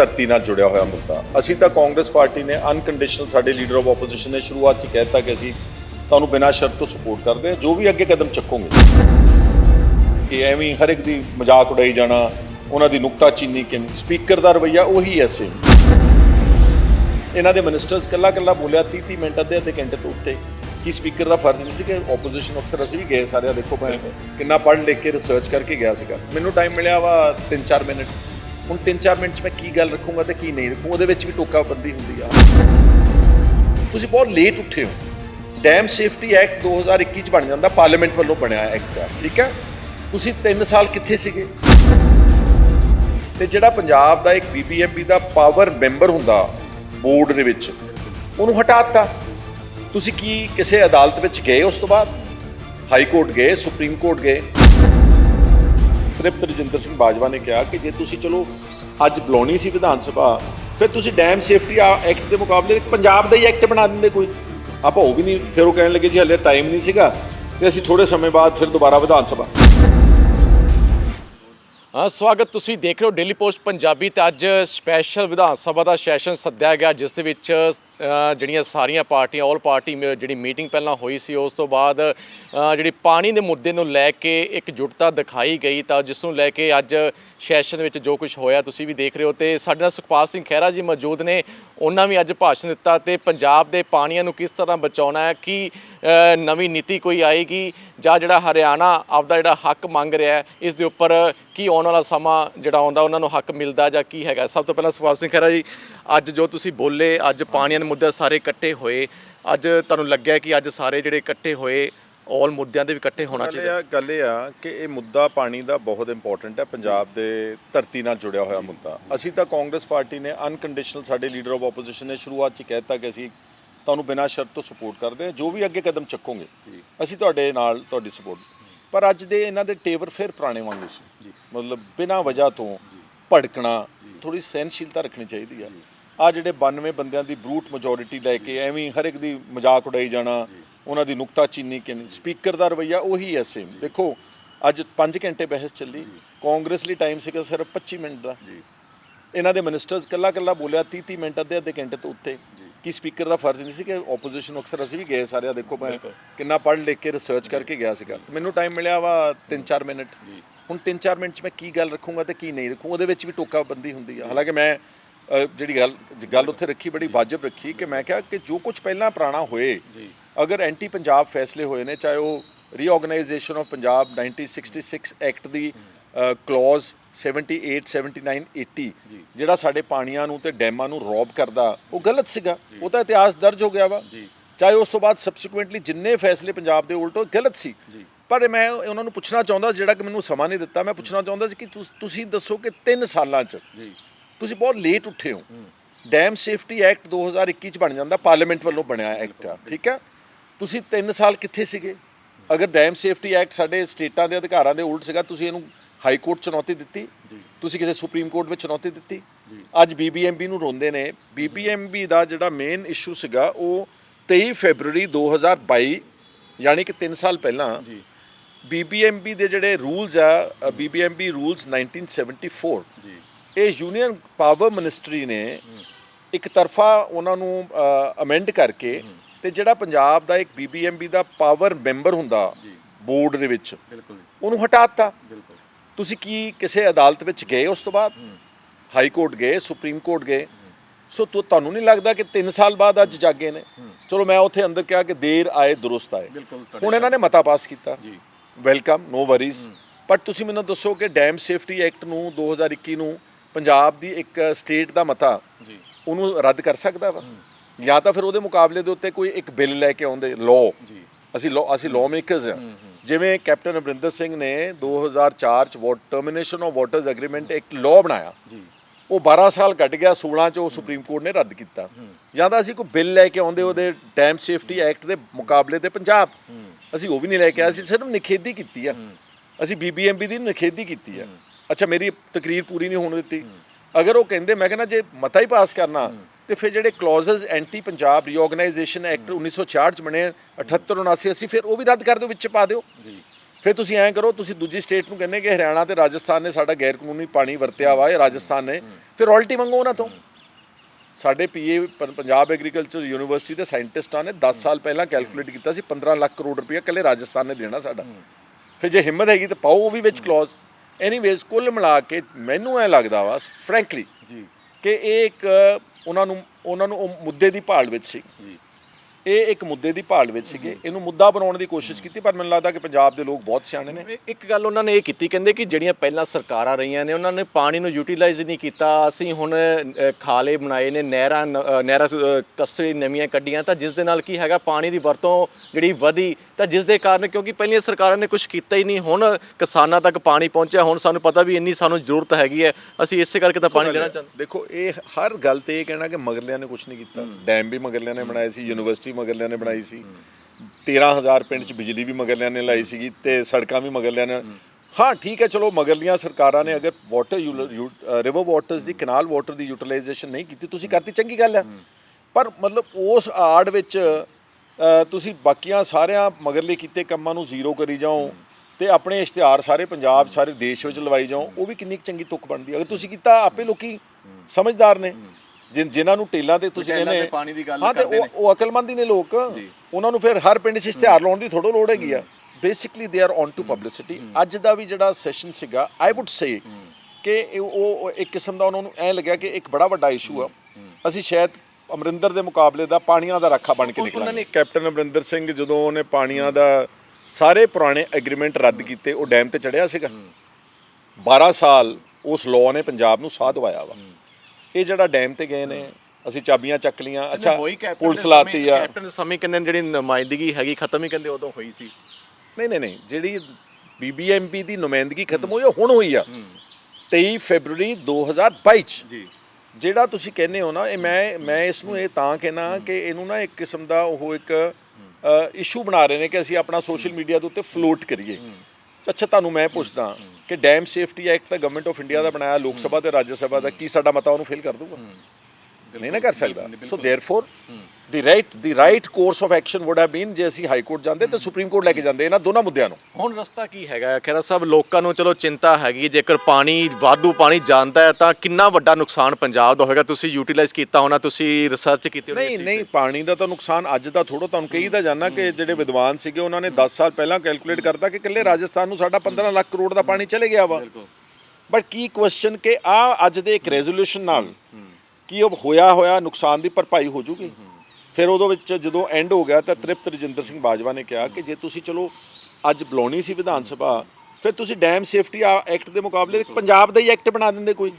ਧਰਤੀ ਨਾਲ ਜੁੜਿਆ ਹੋਇਆ ਮੁੱਦਾ। ਅਸੀਂ ਤਾਂ ਕਾਂਗਰਸ ਪਾਰਟੀ ਨੇ ਅਨਕੰਡੀਸ਼ਨਲ ਸਾਡੇ ਲੀਡਰ ਆਫ ਆਪੋਜੀਸ਼ਨ ਨੇ ਸ਼ੁਰੂਆਤ 'ਚ ਕਹਿ ਦਿੱਤਾ ਕਿ ਅਸੀਂ ਤੁਹਾਨੂੰ ਬਿਨਾਂ ਸ਼ਰਤ ਤੋਂ ਸਪੋਰਟ ਕਰਦੇ ਹਾਂ, ਜੋ ਵੀ ਅੱਗੇ ਕਦਮ ਚੱਕੋਗੇ। ਕਿ ਐਵੇਂ ਹਰ ਇੱਕ ਦੀ ਮਜ਼ਾਕ ਉਡਾਈ ਜਾਣਾ, ਉਹਨਾਂ ਦੀ ਨੁਕਤਾਚੀਨੀ ਕਿ ਸਪੀਕਰ ਦਾ ਰਵਈਆ ਉਹੀ ਐਸੇ ਇਹਨਾਂ ਦੇ ਮਿਨਿਸਟਰਸ ਕੱਲਾ ਕੱਲਾ ਬੋਲਿਆ 30 30 ਮਿੰਟ ਅੱਧੇ ਅੱਧੇ ਘੰਟੇ ਤੋਂ ਉੱਤੇ। ਕੀ ਸਪੀਕਰ ਦਾ ਫਰਜ਼ ਨਹੀਂ ਸੀ ਕਿ ਆਪੋਜੀਸ਼ਨ ਅਫਸਰ ਅਸੀਂ ਵੀ ਗਏ ਸਾਰੇ ਦੇਖੋ ਮੈਂ ਕਿੰਨਾ ਪੜ੍ਹ ਲਿਖ ਕੇ ਰਿਸਰਚ ਕਰਕੇ ਗਿਆ ਸੀਗਾ। ਮੈਨੂੰ ਟਾਈਮ ਮਿਲਿਆ ਵਾ 3-4 ਮਿੰਟ। ਹੁਣ 3-4 ਮਿੰਟ 'ਚ ਮੈਂ ਕੀ ਗੱਲ ਰੱਖੂੰਗਾ ਤੇ ਕੀ ਨਹੀਂ ਰੱਖੂੰ ਉਹਦੇ ਵਿੱਚ ਵੀ ਟੋਕਾਬੰਦੀ ਹੁੰਦੀ ਆ। ਤੁਸੀਂ ਬਹੁਤ ਲੇਟ ਉੱਠੇ ਹੋ। ਡੈਮ ਸੇਫਟੀ ਐਕਟ 2021 ਚ ਬਣ ਜਾਂਦਾ ਪਾਰਲੀਮੈਂਟ ਵੱਲੋਂ ਬਣਿਆ ਐਕਟ ਆ, ਠੀਕ ਹੈ ਤੁਸੀਂ 3 ਸਾਲ ਕਿੱਥੇ ਸੀਗੇ? ਤੇ ਜਿਹੜਾ ਪੰਜਾਬ ਦਾ ਇੱਕ ਬੀਬੀਐਮਬੀ ਦਾ ਪਾਵਰ ਮੈਂਬਰ ਹੁੰਦਾ ਬੋਰਡ ਦੇ ਵਿੱਚ, ਉਹਨੂੰ ਹਟਾਤਾ। ਤੁਸੀਂ ਕੀ ਕਿਸੇ ਅਦਾਲਤ ਵਿੱਚ ਗਏ ਉਸ ਤੋਂ ਬਾਅਦ? ਹਾਈ ਕੋਰਟ ਗਏ ਸੁਪਰੀਮ ਕੋਰਟ ਗਏ। ਤ੍ਰਿਪਤ ਰਜਿੰਦਰ ਸਿੰਘ ਬਾਜਵਾ ਨੇ ਕਿਹਾ ਕਿ ਜੇ ਤੁਸੀਂ ਚਲੋ ਅੱਜ ਬੁਲਾਉਣੀ ਸੀ ਵਿਧਾਨ ਸਭਾ, ਫਿਰ ਤੁਸੀਂ ਡੈਮ ਸੇਫਟੀ ਐਕਟ ਦੇ ਮੁਕਾਬਲੇ ਪੰਜਾਬ ਦਾ ਹੀ ਐਕਟ ਬਣਾ ਦਿੰਦੇ ਕੋਈ। ਆਪਾਂ ਉਹ ਵੀ ਨਹੀਂ, ਫਿਰ ਉਹ ਕਹਿਣ ਲੱਗੇ ਜੀ ਹਲੇ ਟਾਈਮ ਨਹੀਂ ਸੀਗਾ, ਤੇ ਅਸੀਂ ਥੋੜੇ ਸਮੇਂ ਬਾਅਦ ਫਿਰ ਦੁਬਾਰਾ ਵਿਧਾਨ ਸਭਾ। ਸਵਾਗਤ ਤੁਸੀਂ ਦੇਖ ਰਹੇ ਹੋ ਡੇਲੀ ਪੋਸਟ ਪੰਜਾਬੀ ਤੇ ਅੱਜ ਸਪੈਸ਼ਲ ਵਿਧਾਨ ਸਭਾ ਦਾ ਸੈਸ਼ਨ ਸੱਦਿਆ ਗਿਆ, ਜਿਸ ਦੇ ਵਿੱਚ ਜਿਹੜੀਆਂ ਸਾਰੀਆਂ ਪਾਰਟੀਆਂ ਆਲ ਪਾਰਟੀ ਮੇ ਜਿਹੜੀ ਮੀਟਿੰਗ ਪਹਿਲਾਂ ਹੋਈ ਸੀ, ਉਸ ਤੋਂ ਬਾਅਦ ਜਿਹੜੀ ਪਾਣੀ ਦੇ ਮੁੱਦੇ ਨੂੰ ਲੈ ਕੇ ਇੱਕ ਜੁਟਤਾ ਦਿਖਾਈ ਗਈ, ਤਾਂ ਜਿਸ ਨੂੰ ਲੈ ਕੇ ਅੱਜ ਸੈਸ਼ਨ ਵਿੱਚ ਜੋ ਕੁਝ ਹੋਇਆ ਤੁਸੀਂ ਵੀ ਦੇਖ ਰਹੇ ਹੋ ਤੇ ਸਾਡੇ ਨਾਲ ਸੁਖਪਾਲ ਸਿੰਘ ਖਹਿਰਾ ਜੀ ਮੌਜੂਦ ਨੇ, ਉਹਨਾਂ ਵੀ ਅੱਜ ਭਾਸ਼ਣ ਦਿੱਤਾ ਤੇ ਪੰਜਾਬ ਦੇ ਪਾਣੀਆਂ ਨੂੰ ਕਿਸ ਤਰ੍ਹਾਂ ਬਚਾਉਣਾ ਹੈ, ਕੀ ਨਵੀਂ ਨੀਤੀ ਕੋਈ ਆਏਗੀ, ਜਾਂ ਜਿਹੜਾ ਹਰਿਆਣਾ ਆਪਦਾ ਜਿਹੜਾ ਹੱਕ ਮੰਗ ਰਿਹਾ ਹੈ, ਇਸ ਦੇ ਉੱਪਰ ਕੀ ਆਉਣ ਵਾਲਾ ਸਮਾਂ ਜਿਹੜਾ ਆਉਂਦਾ ਉਹਨਾਂ ਨੂੰ ਹੱਕ ਮਿਲਦਾ ਜਾਂ ਕੀ ਹੈਗਾ? ਸਭ ਤੋਂ ਪਹਿਲਾਂ ਸੁਖਪਾਲ ਸਿੰਘ ਖਹਿਰਾ ਜੀ ਅੱਜ ਜੋ ਤੁਸੀਂ ਬੋਲੇ ਅੱਜ ਪਾਣੀਆਂ ਦੇ ਮੁੱਦੇ ਸਾਰੇ ਇਕੱਠੇ ਹੋਏ। ਅੱਜ ਤੁਹਾਨੂੰ ਲੱਗਿਆ ਕਿ ਅੱਜ ਸਾਰੇ ਜਿਹੜੇ ਇਕੱਠੇ ਹੋਏ ਆਲ ਮੁੱਦਿਆਂ ਦੇ ਵੀ ਇਕੱਠੇ ਹੋਣਾ ਚਾਹੀਦਾ। ਗੱਲ ਇਹ ਆ ਕਿ ਇਹ ਮੁੱਦਾ ਪਾਣੀ ਦਾ ਬਹੁਤ ਇੰਪੋਰਟੈਂਟ ਹੈ ਪੰਜਾਬ ਦੇ ਧਰਤੀ ਨਾਲ ਜੁੜਿਆ ਹੋਇਆ ਮੁੱਦਾ। ਅਸੀਂ ਤਾਂ ਕਾਂਗਰਸ ਪਾਰਟੀ ਨੇ ਅਨਕੰਡੀਸ਼ਨਲ ਸਾਡੇ ਲੀਡਰ ਆਫ ਆਪੋਜੀਸ਼ਨ ਨੇ ਸ਼ੁਰੂਆਤ 'ਚ ਕਹਿ ਦਿੱਤਾ ਕਿ ਅਸੀਂ ਤੁਹਾਨੂੰ ਬਿਨਾਂ ਸ਼ਰਤ ਤੋਂ ਸਪੋਰਟ ਕਰਦੇ ਹਾਂ ਜੋ ਵੀ ਅੱਗੇ ਕਦਮ ਚੱਕੋਗੇ ਅਸੀਂ ਤੁਹਾਡੇ ਨਾਲ ਤੁਹਾਡੀ ਸਪੋਰਟ ਪਰ ਅੱਜ ਦੇ ਇਹਨਾਂ ਦੇ ਟੇਵਰ ਫਿਰ ਪੁਰਾਣੇ ਵਾਂਗੂ ਸੀ। ਮਤਲਬ ਬਿਨਾਂ ਵਜ੍ਹਾ ਤੋਂ ਭੜਕਣਾ ਥੋੜੀ ਸਹਿਨਸ਼ੀਲਤਾ ਰੱਖਣੀ ਚਾਹੀਦੀ ਆ। ਆ ਜਿਹੜੇ 92 ਬੰਦਿਆਂ ਦੀ ਬਰੂਟ ਮੈਜੋਰਿਟੀ ਲੈ ਕੇ ਐਵੇਂ ਹਰ ਇੱਕ ਦੀ ਮਜ਼ਾਕ ਉਡਾਈ ਜਾਣਾ ਉਹਨਾਂ ਦੀ ਨੁਕਤਾਚੀਨੀ ਕਿ ਸਪੀਕਰ ਦਾ ਰਵਈਆ ਉਹੀ ਹੈ ਸੇਮ ਦੇਖੋ ਅੱਜ 5 ਘੰਟੇ ਬਹਿਸ ਚੱਲੀ। ਕਾਂਗਰਸ ਲਈ ਟਾਈਮ ਸੀਗਾ ਸਿਰਫ 25 ਮਿੰਟ ਦਾ। ਇਹਨਾਂ ਦੇ ਮਿਨਿਸਟਰਸ ਕੱਲਾ ਕੱਲਾ ਬੋਲਿਆ 30 30 ਮਿੰਟ ਅੱਧੇ ਅੱਧੇ ਘੰਟੇ ਤੋਂ ਉੱਤੇ। ਕੀ ਸਪੀਕਰ ਦਾ ਫਰਜ਼ ਨਹੀਂ ਸੀ ਕਿ ਆਪੋਜੀਸ਼ਨ ਅਕਸਰ ਅਸੀਂ ਵੀ ਗਏ ਸਾਰੇ ਆ ਦੇਖੋ ਮੈਂ ਕਿੰਨਾ ਪੜ੍ਹ ਲਿਖ ਕੇ ਰਿਸਰਚ ਕਰਕੇ ਗਿਆ ਸੀਗਾ। ਮੈਨੂੰ ਟਾਈਮ ਮਿਲਿਆ ਵਾ 3-4 ਮਿੰਟ। ਹੁਣ 3-4 ਮਿੰਟ 'ਚ ਮੈਂ ਕੀ ਗੱਲ ਰੱਖੂੰਗਾ ਤੇ ਕੀ ਨਹੀਂ ਰੱਖੂੰ ਉਹਦੇ ਵਿੱਚ ਵੀ ਟੋਕਾਬੰਦੀ ਹੁੰਦੀ ਆ। ਹਾਲਾਂਕਿ ਮੈਂ ਜਿਹੜੀ ਗੱਲ ਗੱਲ ਉੱਥੇ ਰੱਖੀ ਬੜੀ ਵਾਜਬ ਰੱਖੀ ਕਿ ਮੈਂ ਕਿਹਾ ਕਿ ਜੋ ਕੁਝ ਪਹਿਲਾਂ ਪੁਰਾਣਾ ਹੋਏ ਅਗਰ ਐਂਟੀ ਪੰਜਾਬ ਫੈਸਲੇ ਹੋਏ ਨੇ ਚਾਹੇ ਉਹ ਰੀਆਰਗੇਨਾਈਜੇਸ਼ਨ ਆਫ ਪੰਜਾਬ 1966 ਐਕਟ ਦੀ ਕਲੌਜ਼ 78 79 80 ਜਿਹੜਾ ਸਾਡੇ ਪਾਣੀਆਂ ਨੂੰ ਤੇ ਡੈਮਾਂ ਨੂੰ ਰੋਬ ਕਰਦਾ ਉਹ ਗਲਤ ਸੀਗਾ। ਉਹ ਤਾਂ ਇਤਿਹਾਸ ਦਰਜ ਹੋ ਗਿਆ ਵਾ। ਚਾਹੇ ਉਸ ਤੋਂ ਬਾਅਦ ਸਬਸੀਕੁਐਂਟਲੀ ਜਿੰਨੇ ਫੈਸਲੇ ਪੰਜਾਬ ਦੇ ਉਲਟ ਗਲਤ ਸੀ। ਪਰ ਮੈਂ ਉਹਨਾਂ ਨੂੰ ਪੁੱਛਣਾ ਚਾਹੁੰਦਾ ਜਿਹੜਾ ਕਿ ਮੈਨੂੰ ਸਮਾਂ ਨਹੀਂ ਦਿੱਤਾ ਮੈਂ ਪੁੱਛਣਾ ਚਾਹੁੰਦਾ ਸੀ ਕਿ ਤੁਸ- ਤੁਸੀਂ ਦੱਸੋ ਕਿ 3 ਸਾਲਾਂ 'ਚ ਤੁਸੀਂ ਬਹੁਤ ਲੇਟ ਉੱਠੇ ਹੋ। ਡੈਮ ਸੇਫਟੀ ਐਕਟ 2021 ਚ ਬਣ ਜਾਂਦਾ ਪਾਰਲੀਮੈਂਟ ਵੱਲੋਂ ਬਣਿਆ ਐਕਟ ਆ ਠੀਕ ਹੈ ਤੁਸੀਂ 3 ਸਾਲ ਕਿੱਥੇ ਸੀਗੇ? ਅਗਰ ਡੈਮ ਸੇਫਟੀ ਐਕਟ ਸਾਡੇ ਸਟੇਟਾਂ ਦੇ ਅਧਿਕਾਰਾਂ ਦੇ ਉਲਟ ਸੀਗਾ ਤੁਸੀਂ ਇਹਨੂੰ ਹਾਈ ਕੋਰਟ ਚੁਣੌਤੀ ਦਿੱਤੀ ਤੁਸੀਂ ਕਿਸੇ ਸੁਪਰੀਮ ਕੋਰਟ ਵਿੱਚ ਚੁਣੌਤੀ ਦਿੱਤੀ। ਅੱਜ ਬੀਬੀਐਮਬੀ ਨੂੰ ਰੋਂਦੇ ਨੇ। ਬੀਬੀਐਮਬੀ ਦਾ ਜਿਹੜਾ ਮੇਨ ਇਸ਼ੂ ਸੀਗਾ ਉਹ 23 ਫੈਬਰੂਰੀ 2022 ਯਾਨੀ ਕਿ 3 ਸਾਲ ਪਹਿਲਾਂ ਬੀਬੀਐਮਬੀ ਦੇ ਜਿਹੜੇ ਰੂਲਸ ਆ ਬੀਬੀਐਮਬੀ ਰੂਲਸ 1974 ਇਹ ਯੂਨੀਅਨ ਪਾਵਰ ਮਿਨਿਸਟਰੀ ਨੇ ਇੱਕ ਤਰਫਾ ਉਹਨਾਂ ਨੂੰ ਅਮੈਂਡ ਕਰਕੇ ਤੇ ਜਿਹੜਾ ਪੰਜਾਬ ਦਾ ਇੱਕ ਬੀਬੀਐਮਬੀ ਦਾ ਪਾਵਰ ਮੈਂਬਰ ਹੁੰਦਾ ਬੋਰਡ ਦੇ ਵਿੱਚ ਬਿਲਕੁਲ ਉਹਨੂੰ ਹਟਾਤਾ ਤੁਸੀਂ ਕੀ ਕਿਸੇ ਅਦਾਲਤ ਵਿੱਚ ਗਏ ਉਸ ਤੋਂ ਬਾਅਦ? ਹਾਈ ਕੋਰਟ ਗਏ ਸੁਪਰੀਮ ਕੋਰਟ ਗਏ। ਸੋ ਤੁ- ਤੁਹਾਨੂੰ ਨਹੀਂ ਲੱਗਦਾ ਕਿ 3 ਸਾਲ ਬਾਅਦ ਅੱਜ ਜਾਗੇ ਨੇ? ਚਲੋ ਮੈਂ ਉੱਥੇ ਅੰਦਰ ਕਿਹਾ ਕਿ ਦੇਰ ਆਏ ਦਰੁਸਤ ਆਏ। ਹੁਣ ਇਹਨਾਂ ਨੇ ਮਤਾ ਪਾਸ ਕੀਤਾ। ਜੀ। ਵੈਲਕਮ ਨੋ ਵਰੀਜ਼ ਪਰ ਤੁਸੀਂ ਮੈਨੂੰ ਦੱਸੋ ਕਿ ਡੈਮ ਸੇਫਟੀ ਐਕਟ ਨੂੰ 2021 ਨੂੰ ਪੰਜਾਬ ਦੀ ਇੱਕ ਸਟੇਟ ਦਾ ਮਤਾ ਜੀ। ਉਹਨੂੰ ਰੱਦ ਕਰ ਸਕਦਾ ਵਾ? ਜਾਂ ਤਾਂ ਫਿਰ ਉਹਦੇ ਮੁਕਾਬਲੇ ਦੇ ਉੱਤੇ ਕੋਈ ਇੱਕ ਬਿੱਲ ਲੈ ਕੇ ਆਉਂਦੇ? ਲਾਅ ਜੀ। ਅਸੀਂ law ਅਸੀਂ ਲਾਅ ਮੇਕਰਸ ਆ ਜਿਵੇਂ ਕੈਪਟਨ ਅਮਰਿੰਦਰ ਸਿੰਘ ਨੇ 2004 ਚ ਵਾਟ ਟਰਮੀਨੇਸ਼ਨ ਆਫ ਵਾਟਰਸ ਐਗਰੀਮੈਂਟ ਇੱਕ ਲਾਅ ਬਣਾਇਆ। ਜੀ। ਉਹ 12 ਸਾਲ ਕੱਟ ਗਿਆ 16 ਚ ਉਹ ਸੁਪਰੀਮ ਕੋਰਟ ਨੇ ਰੱਦ ਕੀਤਾ। ਜਾਂ ਤਾਂ ਅਸੀਂ ਕੋਈ ਬਿੱਲ ਲੈ ਕੇ ਆਉਂਦੇ ਉਹਦੇ ਡੈਮ ਸੇਫਟੀ ਐਕਟ ਦੇ ਮੁਕਾਬਲੇ ਤੇ ਪੰਜਾਬ। ਅਸੀਂ ਉਹ ਵੀ ਨਹੀਂ ਲੈ ਕੇ ਆਏ ਅਸੀਂ ਸਿਰਫ ਨਿਖੇਧੀ ਕੀਤੀ ਆ। ਅਸੀਂ ਬੀਬੀਐਮਬੀ ਦੀ ਨਿਖੇਧੀ ਕੀਤੀ ਆ। ਅੱਛਾ ਮੇਰੀ ਤਕਰੀਰ ਪੂਰੀ ਨਹੀਂ ਹੋਣ ਦਿੱਤੀ। ਅਗਰ ਉਹ ਕਹਿੰਦੇ ਮੈਂ ਕਹਿੰਦਾ ਜੇ ਮਤਾ ਹੀ ਪਾਸ ਕਰਨਾ ਤੇ ਫਿਰ ਜਿਹੜੇ clauses anti Punjab reorganisation act 1966 ਚ ਬਣੇ 78 79 ਅਸੀਂ ਫਿਰ ਉਹ ਵੀ ਰੱਦ ਕਰ ਦਿਓ ਵਿੱਚ ਪਾ ਦਿਓ। ਜੀ। ਫਿਰ ਤੁਸੀਂ ਐਂ ਕਰੋ ਤੁਸੀਂ ਦੂਜੀ ਸਟੇਟ ਨੂੰ ਕਹਿੰਦੇ ਕਿ ਹਰਿਆਣਾ ਤੇ ਰਾਜਸਥਾਨ ਨੇ ਸਾਡਾ ਗੈਰ ਕਾਨੂੰਨੀ ਪਾਣੀ ਵਰਤਿਆ ਵਾ ਇਹ ਰਾਜਸਥਾਨ ਨੇ ਫਿਰ ਰਾਇਲਟੀ ਮੰਗੋ ਉਹਨਾਂ ਤੋਂ। ਸਾਡੇ ਪੀਏ ਪੰਜਾਬ ਐਗਰੀਕਲਚਰ ਯੂਨੀਵਰਸਿਟੀ ਦੇ ਸਾਇੰਟਿਸਟਾਂ ਨੇ 10 ਸਾਲ ਪਹਿਲਾਂ ਕੈਲਕੂਲੇਟ ਕੀਤਾ ਸੀ 15 ਲੱਖ ਕਰੋੜ ਰੁਪਇਆ ਇਕੱਲੇ ਰਾਜਸਥਾਨ ਨੇ ਦੇਣਾ ਸਾਡਾ। ਫਿਰ ਜੇ ਹਿੰਮਤ ਹੈਗੀ ਤਾਂ ਪਾਓ ਉਹ ਵੀ ਵਿੱਚ ਕਲੌਜ਼ ਐਨੀਵੇਜ਼ ਕੁੱਲ ਮਿਲਾ ਕੇ ਮੈਨੂੰ ਐ ਲੱਗਦਾ ਵਾ ਫਰੈਂਕਲੀ ਜੀ। ਕਿ ਇਹ ਇੱਕ ਉਹਨਾਂ ਨੂੰ ਉਹਨਾਂ ਨੂੰ ਉਹ ਮੁੱਦੇ ਦੀ ਭਾਲ ਵਿੱਚ ਸੀ। ਇਹ ਇੱਕ ਮੁੱਦੇ ਦੀ ਭਾਲ ਵਿੱਚ ਸੀਗੇ। ਇਹਨੂੰ ਮੁੱਦਾ ਬਣਾਉਣ ਦੀ ਕੋਸ਼ਿਸ਼ ਕੀਤੀ ਪਰ ਮੈਨੂੰ ਲੱਗਦਾ ਕਿ ਪੰਜਾਬ ਦੇ ਲੋਕ ਬਹੁਤ ਸਿਆਣੇ ਨੇ। ਇੱਕ ਗੱਲ ਉਹਨਾਂ ਨੇ ਇਹ ਕੀਤੀ ਕਹਿੰਦੇ ਕਿ ਜਿਹੜੀਆਂ ਪਹਿਲਾਂ ਸਰਕਾਰਾਂ ਰਹੀਆਂ ਨੇ ਉਹਨਾਂ ਨੇ ਪਾਣੀ ਨੂੰ ਯੂਟਿਲਾਈਜ਼ ਨਹੀਂ ਕੀਤਾ। ਅਸੀਂ ਹੁਣ ਖਾਲੇ ਬਣਾਏ ਨੇ ਨਹਿਰਾਂ ਨਹਿਰਾਂ ਅ, ਕੱਸੇ ਨਵੀਆਂ ਕੱਢੀਆਂ ਤਾਂ ਜਿਸ ਦੇ ਨਾਲ ਕੀ ਹੈਗਾ ਪਾਣੀ ਦੀ ਵਰਤੋਂ ਜਿਹੜੀ ਵਧੀ ਤਾਂ ਜਿਸ ਦੇ ਕਾਰਨ ਕਿਉਂਕਿ ਪਹਿਲੀਆਂ ਸਰਕਾਰਾਂ ਨੇ ਕੁਝ ਕੀਤਾ ਹੀ ਨਹੀਂ ਹੁਣ ਕਿਸਾਨਾਂ ਤੱਕ ਪਾਣੀ ਪਹੁੰਚਿਆ ਹੁਣ ਸਾਨੂੰ ਪਤਾ ਵੀ ਇੰਨੀ ਸਾਨੂੰ ਜ਼ਰੂਰਤ ਹੈਗੀ ਹੈ ਅਸੀਂ ਇਸੇ ਕਰਕੇ ਤਾਂ ਪਾਣੀ ਦੇਣਾ ਚਾਹੁੰਦੇ। ਦੇਖੋ ਇਹ ਹਰ ਗੱਲ ਤੇ ਇਹ ਕਹਿਣਾ ਕਿ ਮਗਰਲਿਆਂ ਨੇ ਕੁਝ ਨਹੀਂ ਕੀਤਾ। ਡੈਮ ਵੀ ਮਗਰਲਿਆਂ ਨੇ ਬਣਾਏ ਸੀ ਯੂਨੀਵਰਸਿਟੀ ਮਗਰਲਿਆਂ ਨੇ ਬਣਾਈ ਸੀ। 13000 ਪਿੰਡ 'ਚ ਬਿਜਲੀ ਵੀ ਮਗਰਲਿਆਂ ਨੇ ਲਾਈ ਸੀਗੀ ਤੇ ਸੜਕਾਂ ਵੀ ਮਗਰਲਿਆਂ ਨੇ। ਹਾਂ, ਠੀਕ ਹੈ, ਚਲੋ, ਮਗਰਲੀਆਂ ਸਰਕਾਰਾਂ ਨੇ ਅਗਰ ਵਾਟਰ ਰਿਵਰ ਵਾਟਰਸ ਦੀ ਕਨਾਲ ਵਾਟਰ ਦੀ ਯੂਟਿਲਾਈਜੇਸ਼ਨ ਨਹੀਂ ਕੀਤੀ, ਤੁਸੀਂ ਕਰਤੀ, ਚੰਗੀ ਗੱਲ ਹੈ। ਪਰ ਮਤਲਬ ਉਸ ਆੜ ਵਿੱਚ ਤੁਸੀਂ ਬਾਕੀਆਂ ਸਾਰਿਆਂ ਮਗਰਲੇ ਕੀਤੇ ਕੰਮਾਂ ਨੂੰ ਜ਼ੀਰੋ ਕਰੀ ਜਾਓ ਤੇ ਆਪਣੇ ਇਸ਼ਤਿਹਾਰ ਸਾਰੇ ਪੰਜਾਬ, ਸਾਰੇ ਦੇਸ਼ ਵਿੱਚ ਲਵਾਈ ਜਾਓ, ਉਹ ਵੀ ਕਿੰਨੀ ਕੁ ਚੰਗੀ ਤੁਕ ਬਣਦੀ ਅਗਰ ਤੁਸੀਂ ਕੀਤਾ, ਆਪੇ ਲੋਕੀ ਸਮਝਦਾਰ ਨੇ। ਜਿਨ- ਜਿਨ੍ਹਾਂ ਨੂੰ ਟੇਲਾਂ ਤੇ ਤੁਸੀਂ ਕਹਿੰਦੇ ਪਾਣੀ ਦੀ ਗੱਲ ਹਾਂ ਤੇ ਕਰਦੇ ਉਹ ਉਹ ਅਕਲਮੰਦ ਹੀ ਨੇ ਲੋਕ ਉਹਨਾਂ ਨੂੰ ਫਿਰ ਹਰ ਪਿੰਡ 'ਚ ਇਸ਼ਤਿਹਾਰ ਲਾਉਣ ਦੀ ਥੋੜੋ ਲੋੜ ਹੈਗੀ ਆ। Basically they are on to publicity ਅੱਜ ਦਾ ਵੀ ਜਿਹੜਾ ਸੈਸ਼ਨ ਸੀਗਾ ਆਈ ਊਡ ਸੇ ਕਿ ਇਹ- ਉਹ ਉਹ ਇੱਕ ਕਿਸਮ ਦਾ ਉਹਨਾਂ ਨੂੰ ਐ ਲੱਗਿਆ ਕਿ ਇੱਕ ਬੜਾ ਵੱਡਾ ਇਸ਼ੂ ਆ। ਅਸੀਂ ਸ਼ਾਇਦ ਅਮਰਿੰਦਰ ਦੇ ਮੁਕਾਬਲੇ ਦਾ ਪਾਣੀਆਂ ਦਾ ਰਾਖਾ ਬਣ ਕੇ ਨਿਕਲਾਂਗੇ। ਕੈਪਟਨ ਅਮਰਿੰਦਰ ਸਿੰਘ ਜਦੋਂ ਉਹਨੇ ਪਾਣੀਆਂ ਦਾ ਸਾਰੇ ਪੁਰਾਣੇ ਐਗਰੀਮੈਂਟ ਰੱਦ ਕੀਤੇ ਉਹ ਡੈਮ ਤੇ ਚੜਿਆ ਸੀਗਾ। 12 ਸਾਲ ਉਸ ਲਾਅ ਨੇ ਪੰਜਾਬ ਨੂੰ ਸਾਹ ਦਵਾਇਆ ਵਾ। ਇਹ ਜਿਹੜਾ ਡੈਮ ਤੇ ਗਏ ਨੇ ਅਸੀਂ ਚਾਬੀਆਂ ਚੱਕ ਲੀਆਂ ਅੱਛਾ ਪੁਲਿਸ ਲਾਤੀ ਆ। ਕੈਪਟਨ ਸਮੇਂ ਕਿੰਨੇ ਜਿਹੜੀ ਨੁਮਾਇੰਦਗੀ ਹੈਗੀ ਖਤਮ ਹੀ ਕਹਿੰਦੇ ਉਦੋਂ ਹੋਈ ਸੀ। ਨਹੀਂ ਨਹੀਂ ਨਹੀਂ ਜਿਹੜੀ ਬੀਬੀਐਮਪੀ ਦੀ ਨੁਮਾਇੰਦਗੀ ਖਤਮ ਹੋਈ ਉਹ ਹੁਣ ਹੋਈ ਆ। 23 ਫੈਬਰੂਰੀ 2022 ਚ। ਜੀ। ਜਿਹੜਾ ਤੁਸੀਂ ਕਹਿੰਦੇ ਹੋ ਨਾ ਇਹ ਮੈਂ ਮੈਂ ਇਸ ਨੂੰ ਇਹ ਤਾਂ ਕਹਿਣਾ ਕਿ ਇਹਨੂੰ ਨਾ ਇੱਕ ਕਿਸਮ ਦਾ ਉਹ ਇੱਕ ਇਸ਼ੂ ਬਣਾ ਰਹੇ ਨੇ ਕਿ ਅਸੀਂ ਆਪਣਾ ਸੋਸ਼ਲ ਮੀਡੀਆ ਦੇ ਉੱਤੇ ਫਲੋਟ ਕਰੀਏ। ਅੱਛਾ ਤੁਹਾਨੂੰ ਮੈਂ ਪੁੱਛਦਾ ਕਿ ਡੈਮ ਸੇਫਟੀ ਐਕਟ ਤਾਂ ਗਵਰਨਮੈਂਟ ਆਫ ਇੰਡੀਆ ਦਾ ਬਣਾਇਆ, ਲੋਕ ਸਭਾ ਤੇ ਰਾਜ ਸਭਾ ਦਾ, ਕੀ ਸਾਡਾ ਮਤਾ ਉਹਨੂੰ ਫੇਲ ਕਰ ਦੂਗਾ ਨਹੀਂ ਨਾ ਕਰ ਸਕਦਾ so therefore the right the right course of action would have been ਜੇ ਅਸੀਂ ਹਾਈ ਕੋਰਟ ਜਾਂਦੇ ਤੇ ਸੁਪਰੀਮ ਕੋਰਟ ਲੈ ਕੇ ਜਾਂਦੇ ਇਹਨਾਂ ਦੋਨਾਂ ਮੁੱਦਿਆਂ ਨੂੰ ਹੁਣ ਰਸਤਾ ਕੀ ਹੈਗਾ ਖੈਰਾ ਸਾਹਿਬ ਲੋਕਾਂ ਨੂੰ ਚਲੋ ਚਿੰਤਾ ਹੈਗੀ ਜੇਕਰ ਪਾਣੀ ਵਾਧੂ ਪਾਣੀ ਜਾਂਦਾ ਹੈ ਤਾਂ ਕਿੰਨਾ ਵੱਡਾ ਨੁਕਸਾਨ ਪੰਜਾਬ ਦਾ ਹੋਵੇਗਾ ਤੁਸੀਂ ਯੂਟਿਲਾਈਜ਼ ਕੀਤਾ ਹੋਣਾ ਤੁਸੀਂ ਰਿਸਰਚ ਕੀਤੀ ਹੋਣੀ ਨਹੀਂ ਨਹੀਂ ਪਾਣੀ ਦਾ ਤਾਂ ਨੁਕਸਾਨ ਅੱਜ ਦਾ ਥੋੜਾ ਤੁਹਾਨੂੰ ਕਹੀ ਤਾਂ ਜਾਣਾ ਕਿ ਜਿਹੜੇ ਵਿਦਵਾਨ ਸੀਗੇ ਉਹਨਾਂ ਨੇ 10 ਸਾਲ ਪਹਿਲਾਂ ਕੈਲਕੂਲੇਟ ਕਰਤਾ ਕਿ ਇਕੱਲੇ ਰਾਜਸਥਾਨ ਨੂੰ ਸਾਡਾ 15 ਲੱਖ ਕਰੋੜ ਦਾ ਪਾਣੀ ਚਲੇ ਗਿਆ ਵਾ ਬਿਲਕੁਲ ਬਟ ਕੀ ਕੁਐਸਚਨ ਕਿ ਆ ਅੱਜ ਦੇ ਇੱਕ ਰੈਜ਼ੋਲੂਸ਼ਨ ਨਾਲ ਕੀ ਉਹ ਹੋਇਆ ਹੋਇਆ ਨੁਕਸਾਨ ਦੀ ਭਰਪਾਈ ਹੋ ਜੂਗੀ। ਫਿਰ ਉਹਦੇ ਵਿੱਚ ਜਦੋਂ ਐਂਡ ਹੋ ਗਿਆ ਤਾਂ ਤ੍ਰਿਪਤ ਰਜਿੰਦਰ ਸਿੰਘ ਬਾਜਵਾ ਨੇ ਕਿਹਾ ਕਿ ਜੇ ਤੁਸੀਂ ਚਲੋ ਅੱਜ ਬੁਲਾਉਣੀ ਸੀ ਵਿਧਾਨ ਸਭਾ ਫਿਰ ਤੁਸੀਂ ਡੈਮ ਸੇਫਟੀ ਐਕਟ ਦੇ ਮੁਕਾਬਲੇ ਪੰਜਾਬ ਦਾ ਹੀ ਐਕਟ ਬਣਾ ਦਿੰਦੇ ਕੋਈ।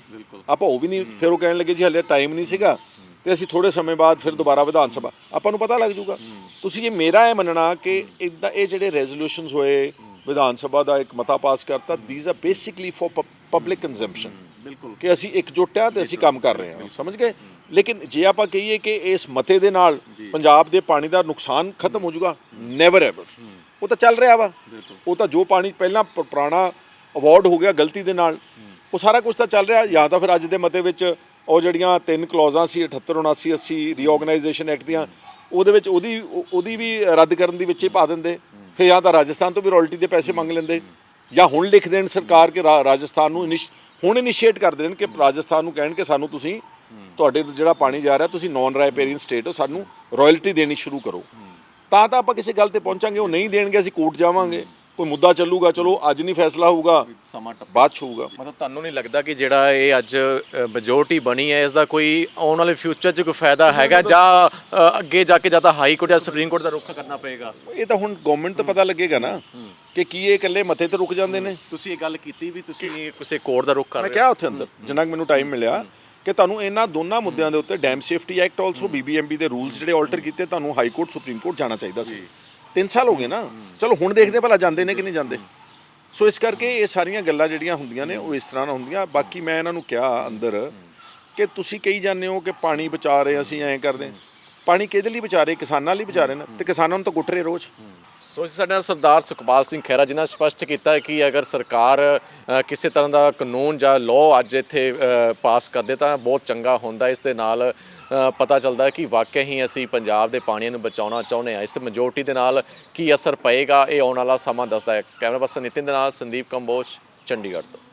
ਆਪਾਂ ਉਹ ਵੀ ਨਹੀਂ ਫਿਰ ਉਹ ਕਹਿਣ ਲੱਗੇ ਜੀ ਹਲੇ ਟਾਈਮ ਨਹੀਂ ਸੀਗਾ ਤੇ ਅਸੀਂ ਥੋੜੇ ਸਮੇਂ ਬਾਅਦ ਫਿਰ ਦੁਬਾਰਾ ਵਿਧਾਨ ਸਭਾ। ਆਪਾਂ ਨੂੰ ਪਤਾ ਲੱਗ ਜੂਗਾ। ਤੁਸੀਂ ਇਹ ਮੇਰਾ ਇਹ ਮੰਨਣਾ ਕਿ ਇਦਾਂ ਇਹ ਜਿਹੜੇ ਰੈਜ਼ੋਲੂਸ਼ਨਸ ਹੋਏ ਵਿਧਾਨ ਸਭਾ ਦਾ ਇੱਕ ਮਤਾ ਪਾਸ ਕਰਤਾ these are basically for public consumption ਕਿ ਅਸੀਂ ਇਕਜੁੱਟ ਹਾਂ ਤੇ ਅਸੀਂ ਕੰਮ ਕਰ ਰਹੇ ਹਾਂ। ਸਮਝ ਗਏ? ਲੇਕਿਨ ਜੇ ਆਪਾਂ ਕਹੀਏ ਕਿ ਇਸ ਮਤੇ ਦੇ ਨਾਲ ਪੰਜਾਬ ਦੇ ਪਾਣੀ ਦਾ ਨੁਕਸਾਨ ਖਤਮ ਹੋ ਜਾਊਗਾ ਨੈਵਰ ਐਵਰ ਉਹ ਤਾਂ ਚੱਲ ਰਿਹਾ ਵਾ। ਉਹ ਤਾਂ ਜੋ ਪਾਣੀ ਪਹਿਲਾਂ ਪੁਰਾਣਾ ਅਵਾਰਡ ਹੋ ਗਿਆ ਗਲਤੀ ਦੇ ਨਾਲ ਉਹ ਸਾਰਾ ਕੁਝ ਤਾਂ ਚੱਲ ਰਿਹਾ। ਜਾਂ ਤਾਂ ਫਿਰ ਅੱਜ ਦੇ ਮਤੇ ਵਿੱਚ ਉਹ ਜਿਹੜੀਆਂ ਤਿੰਨ ਕਲੌਜ਼ਾਂ ਸੀ 78 79 80 ਰੀਆਰਗੇਨਾਈਜੇਸ਼ਨ ਐਕਟ ਦੀਆਂ ਉਹਦੇ ਵਿੱਚ ਉਹਦੀ ਉਹ- ਉਹਦੀ ਵੀ ਰੱਦ ਕਰਨ ਦੀ ਵਿੱਚ ਹੀ ਪਾ ਦਿੰਦੇ। ਫਿਰ ਜਾਂ ਤਾਂ ਰਾਜਸਥਾਨ ਤੋਂ ਵੀ ਰਾਇਲਟੀ ਦੇ ਪੈਸੇ ਮੰਗ ਲੈਂਦੇ। ਜਾਂ ਹੁਣ ਲਿਖ ਦੇਣ ਸਰਕਾਰ ਕਿ ਰਾਜਸਥਾਨ ਨੂੰ ਹੁਣ ਇਨੀਸ਼ੀਏਟ ਕਰ ਦੇਣ ਕਿ ਰਾਜਸਥਾਨ ਨੂੰ ਕਹਿਣ ਕਿ ਸਾਨੂੰ ਤੁਸੀਂ ਤੁਹਾਡੇ ਜਿਹੜਾ ਪਾਣੀ ਜਾ ਰਿਹਾ ਤੁਸੀਂ ਨਾਨ ਰਾਇਪੇਰੀਅਨ ਸਟੇਟ ਹੋ ਸਾਨੂੰ ਰਾਇਲਟੀ ਦੇਣੀ ਸ਼ੁਰੂ ਕਰੋ। ਤਾਂ ਤਾਂ ਆਪਾਂ ਕਿਸੇ ਗੱਲ ਤੇ ਪਹੁੰਚਾਂਗੇ ਉਹ ਨਹੀਂ ਦੇਣਗੇ ਅਸੀਂ ਕੋਰਟ ਜਾਵਾਂਗੇ। ਕੋਈ ਮੁੱਦਾ ਚੱਲੂਗਾ ਚਲੋ ਅੱਜ ਨਹੀਂ ਫੈਸਲਾ ਹੋਊਗਾ ਸਮਾਂ ਟੱਪ ਬਾਅਦ ਚ ਹੋਊਗਾ। ਮਤਲਬ ਤੁਹਾਨੂੰ ਨਹੀਂ ਲੱਗਦਾ ਕਿ ਜਿਹੜਾ ਇਹ ਅੱਜ ਮੈਜੋਰਟੀ ਬਣੀ ਹੈ ਇਸ ਦਾ ਕੋਈ ਆਉਣ ਵਾਲੇ ਫਿਊਚਰ 'ਚ ਕੋਈ ਫਾਇਦਾ ਹੈਗਾ ਜਾਂ ਅੱਗੇ ਜਾ ਕੇ ਜਾਂ ਤਾਂ ਹਾਈ ਕੋਰਟ ਜਾਂ ਸੁਪਰੀਮ ਕੋਰਟ ਦਾ ਰੁੱਖ ਕਰਨਾ ਪਏਗਾ? ਇਹ ਤਾਂ ਹੁਣ ਗਵਰਨਮੈਂਟ ਤੋਂ ਪਤਾ ਲੱਗੇਗਾ ਨਾ। ਕਿ ਕੀ ਇਹ ਇਕੱਲੇ ਮਤੇ ਤੇ ਰੁਕ ਜਾਂਦੇ ਨੇ? ਤੁਸੀਂ ਇਹ ਗੱਲ ਕੀਤੀ ਵੀ ਤੁਸੀਂ ਕਿਸੇ ਕੋਰਟ ਦਾ ਰੁੱਖ ਕਰ ਮੈਂ ਰਹੇ ਕਿਹਾ ਉੱਥੇ ਅੰਦਰ ਜਿੰਨਾ ਮੈਨੂੰ ਟਾਈਮ ਮਿਲਿਆ ਕਿ ਤੁਹਾਨੂੰ ਇਹਨਾਂ ਦੋਨਾਂ ਮੁੱਦਿਆਂ ਦੇ ਉੱਤੇ dam safety act also BBMB ਦੇ ਰੂਲਸ ਜਿਹੜੇ ਆਲਟਰ ਕੀਤੇ ਤੁਹਾਨੂੰ ਹਾਈ ਕੋਰਟ ਸੁਪਰੀਮ ਕੋਰਟ ਜਾਣਾ ਚਾਹੀਦਾ ਸੀ। 3 ਸਾਲ ਹੋ ਗਏ ਨਾ। ਚਲੋ ਹੁਣ ਦੇਖਦੇ ਭਲਾ ਜਾਂਦੇ ਨੇ ਕਿ ਨਹੀਂ ਜਾਂਦੇ। ਸੋ ਇਸ ਕਰਕੇ ਇਹ ਸਾਰੀਆਂ ਗੱਲਾਂ ਜਿਹੜੀਆਂ ਹੁੰਦੀਆਂ ਨੇ ਉਹ ਇਸ ਤਰ੍ਹਾਂ ਨਾਲ ਹੁੰਦੀਆਂ। ਬਾਕੀ ਮੈਂ ਇਹਨਾਂ ਨੂੰ ਕਿਹਾ ਅੰਦਰ ਕਿ ਤੁਸੀਂ ਕਹੀ ਜਾਂਦੇ ਹੋ ਕਿ ਪਾਣੀ ਬਚਾ ਰਹੇ ਅਸੀਂ ਐਂ ਕਰਦੇ। ਪਾਣੀ ਕਿਹਦੇ ਲਈ ਬਚਾ ਰਹੇ? ਕਿਸਾਨਾਂ ਲਈ ਬਚਾ ਰਹੇ ਨੇ। ਤੇ ਕਿਸਾਨਾਂ ਨੂੰ ਤਾਂ ਗੁੱਟ ਰਹੇ ਰੋਜ਼। ਸੋ ਜੀ ਸਾਡੇ ਨਾਲ ਸਰਦਾਰ ਸੁਖਪਾਲ ਸਿੰਘ ਖਹਿਰਾ ਜਿਨ੍ਹਾਂ ਨੇ ਸਪਸ਼ਟ ਕੀਤਾ ਹੈ ਕਿ ਅਗਰ ਸਰਕਾਰ ਅ, ਕਿਸੇ ਤਰ੍ਹਾਂ ਦਾ ਕਾਨੂੰਨ ਜਾਂ ਲਾਅ ਅੱਜ ਇੱਥੇ ਅ, ਪਾਸ ਕਰਦੇ ਤਾਂ ਬਹੁਤ ਚੰਗਾ ਹੁੰਦਾ। ਇਸ ਦੇ ਨਾਲ ਅ, ਪਤਾ ਚੱਲਦਾ ਹੈ ਕਿ ਵਾਕਿਆ ਹੀ ਅਸੀਂ ਪੰਜਾਬ ਦੇ ਪਾਣੀਆਂ ਨੂੰ ਬਚਾਉਣਾ ਚਾਹੁੰਦੇ ਹਾਂ। ਇਸ ਮੈਜੋਰਟੀ ਦੇ ਨਾਲ ਕੀ ਅਸਰ ਪਏਗਾ ਇਹ ਆਉਣ ਵਾਲਾ ਸਮਾਂ ਦੱਸਦਾ ਹੈ। ਕੈਮਰਾ ਪਰਸਨ ਨਿਤਿਨ ਦੇ ਨਾਲ ਸੰਦੀਪ ਕੰਬੋਜ ਚੰਡੀਗੜ੍ਹ ਤੋਂ।